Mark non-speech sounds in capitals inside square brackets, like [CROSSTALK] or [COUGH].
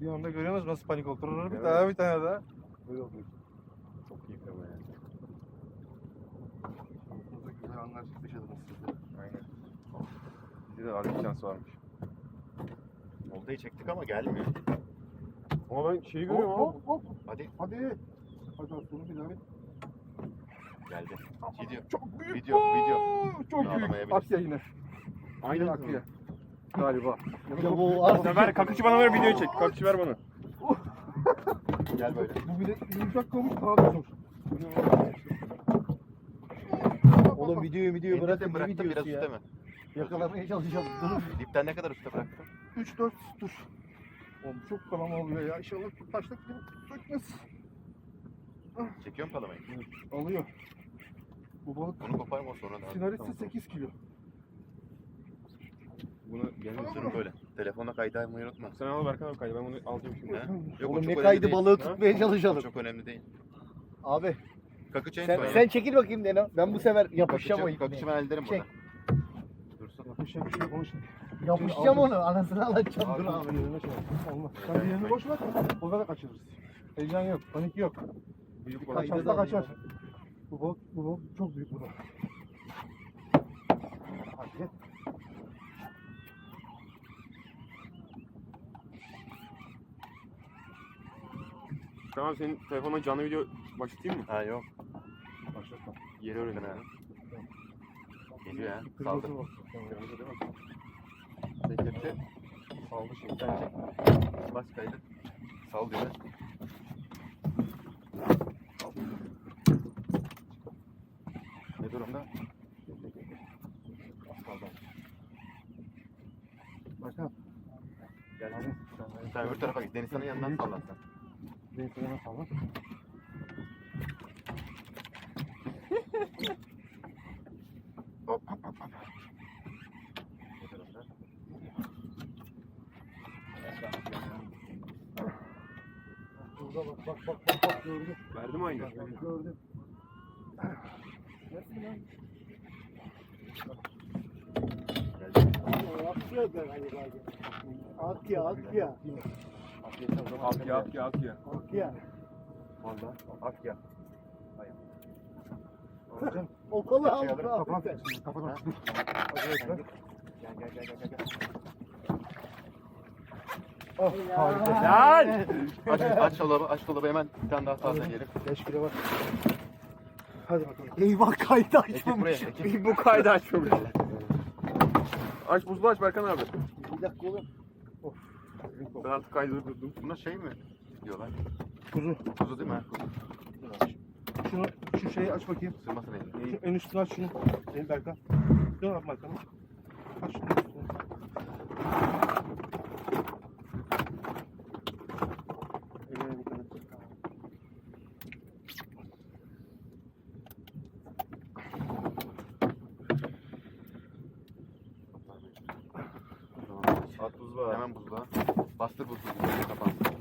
Bir anda görüyorsunuz nasıl panik oturur. Bir daha bir tane daha. Böyle oluyor. Çok iyi kırma yani. Burada güzel anlar yaşadınız siz de. Aynen. Bizde de harbi şans varmış. Oltayı çektik ama gelmiyor. Ama ben şeyi görüyorum Hop ama. hop hop. Hadi Hadi. Hadi aslanım bir daha bir. geldi. Gidiyor. Çok büyük. Video, video. Çok büyük. Akya yine. Aynen Akya. Galiba. Ya bu ver kakışı bana ver videoyu çek. Kakışı ver bana. [LAUGHS] Gel böyle. Bu bile yumuşak kalmış daha da zor. Oğlum videoyu videoyu Bıraktım bırakın ne bıraktım biraz ya. üstte mi? Yakalamaya çalışalım. Durun. Dipten ne kadar üstte bıraktım? 3-4 dur. Oğlum çok kalama oluyor ya. İnşallah taşlık gibi sökmez. Çekiyorum kalamayı. Alıyor. Bu balık Bunu koparma sonra da. sinarisi 8 kilo. Bunu Durun böyle. Telefona kaydı almayı unutma. Sen al Berkan abi kaydı. Ben bunu alacağım şimdi. He? Yok, Oğlum ne kaydı değil. balığı Ha? tutmaya O çalışalım. çok önemli değil. Abi Kakıç en sen, son ya. sen çekil bakayım Deno. Ben bu sefer yapışacağım o ipine. kakıcı ben elde ederim Çek. burada. Dursun. Yapacak bir şey yok. Onu şimdi. Yapışacağım onu. Anasını alacağım. Dur Abi yerine şey. Olmaz. Sen bir yerini boş ver. O kadar kaçırırız. Heyecan yok. Panik yok. Büyük balık. Kaçarsa kaçar. Bu balık, bu balık çok büyük bu da. Hadi gel. Tamam senin telefonuna canlı video başlatayım mı? Ha yok. Başlatma. Yeri öğrenin Ha. yani. Geliyor ha. Saldı. Kırmızı değil mi? Kepçe. Saldı şimdi. Sen çek. Bas kaydı. Sal diyor. Ne durumda? Başkan. Gel. Sen öbür tarafa git. Denizhan'ın yanından sallan sana salla. Hop hop hop? Burada bak bak bak bak bak gördüm. Verdim aynı. Gördüm. Akya akya. Akya akya akya. Akya. Orada. Akya. Alacağım. O kolu al Şey Kapan. Kapan. Gel gel gel gel gel. Oh harika. Aç, aç dolabı, aç dolabı hemen bir tane daha fazla yiyelim. 5 kilo var. Hadi bakalım. Eyvah kaydı açmamış. Bu kaydı açmamış. Aç buzlu aç Berkan abi. Bir dakika oğlum. Ben artık kaydı durdum. Buna şey mi diyorlar? Kuzu. Kuzu değil mi? Kuzu. Şunu şu şeyi aç bakayım. Sırmasın elini. Şu en üstünü aç şunu. Senin Berkan. Dön abi Berkan'a. Aç şunu At buzlu abi. Hemen buzluğa. Bastır buzluğu. Kapansın.